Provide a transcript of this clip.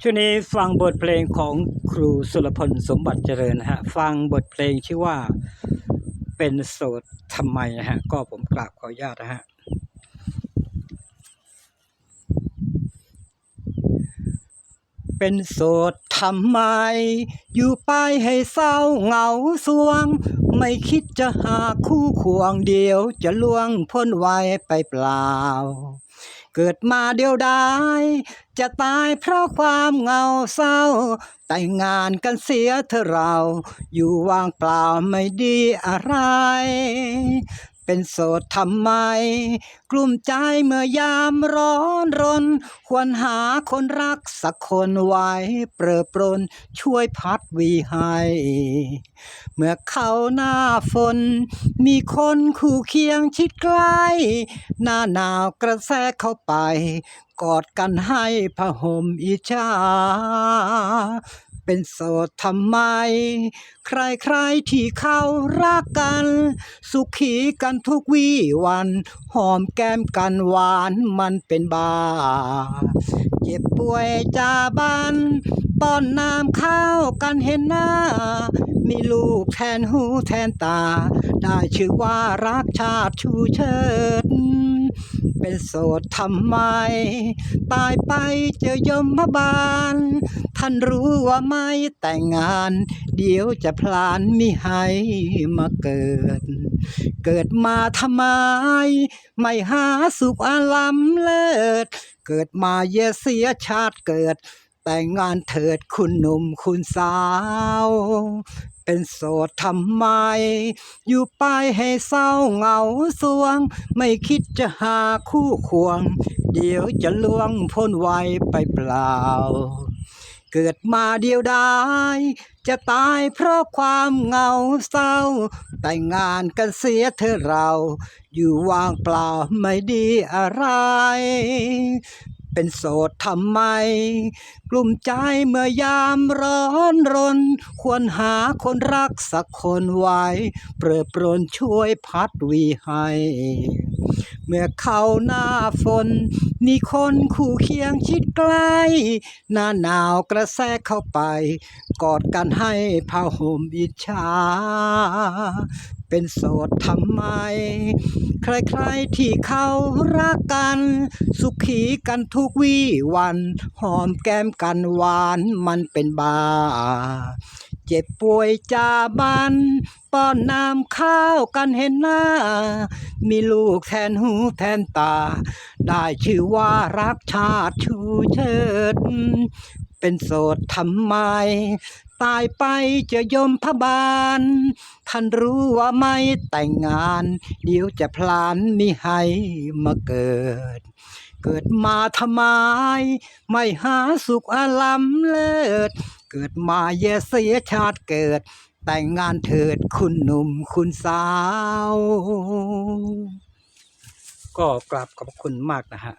ช่วงนี้ฟังบทเพลงของครูสุรพลสมบัติเจริญนะฮะฟังบทเพลงชื่อว่าเป็นโสดทำไมนะฮะก็ผมกราบขออนุญาตนะฮะเป็นโสดทำไม อยู่ไปให้เศร้าเหงาสวง ไม่คิดจะหาคู่ควงเดียว จะล่วงพ้นไวไปเปล่า เกิดมาเดียวดาย จะตายเพราะความเหงาเศร้า แต่งงานกันเสียเธอเรา อยู่ว่างเปล่าไม่ดีอะไร เป็นโสดทำไม กลุ้มใจเมื่อยามร้อนรน ควรหาคนรักสักคนไว้เปรอปรนช่วยพัดวีให้ เมื่อเข้าหน้าฝน มีคนคู่เคียงชิดใกล้ หน้าหนาวกระแทกเข้าไป กอดกันให้ผ้าห่มอิจฉา เป็นโสดทำไม ใครๆที่เขารักกัน สุขีกันทุกวี่วัน หอมแก้มกันหวานมันเป็นบา เจ็บป่วยจาบันป้อนน้ำข้าวกันเห็นหน้า มีลูกแทนหูแทนตา ได้ชื่อว่ารักชาติชูเชิด เป็นโสดทำไม ตายไปเจอยมบาล ท่านรู้ว่าไม่แต่งงาน เดี๋ยวจะพลานมิให้มาเกิด เกิดมาทำไม ไม่หาสุขอาลัมเลิศ เกิดมาเยเสียชาติเกิด แต่งงานเถิดคุณหนุ่มคุณสาว เป็นโสดทำไม อยู่ไปให้เศร้าเหงาสวง ไม่คิดจะหาคู่ควง เดี๋ยวจะล่วงพ้นวัยไปเปล่า เกิดมาเดียวดายจะตายเพราะความเหงาเศร้า แต่งงานกันเสียเธอเรา อยู่ว่างเปล่าไม่ดีอะไร เป็นโสดทำไม กลุ่มใจเมื่อยามร้อนรน ควรหาคนรักสักคนไว้เปรอปรนช่วยพัดวีให้ เมื่อเข้าหน้าฝนมีคนคู่เคียงชิดใกล้หน้าหนาวกระแทกเข้าไป กอดกันให้ผ้าห่มอิจฉาเป็นโสดทำไม ใครๆที่เขารักกัน สุขีกันทุกวี่วัน หอมแก้มกันหวานมันเป็นบา เจ็บป่วยจาบัน ป้อนน้ำข้าวกันเห็นหน้า มีลูกแทนหูแทนตา ได้ชื่อว่ารักชาติชูเชิด เป็นโสดทำไม ตายไปจะยมพบาล ท่านรู้ว่าไม่แต่งงาน เดี๋ยวจะพลานมิให้มาเกิด เกิดมาทำไม ไม่หาสุขอาลัมเลิศ เกิดมาแย่เสียชาติเกิด แต่งงานเถิดคุณหนุ่มคุณสาว ก็กราบขอบคุณมากนะฮะ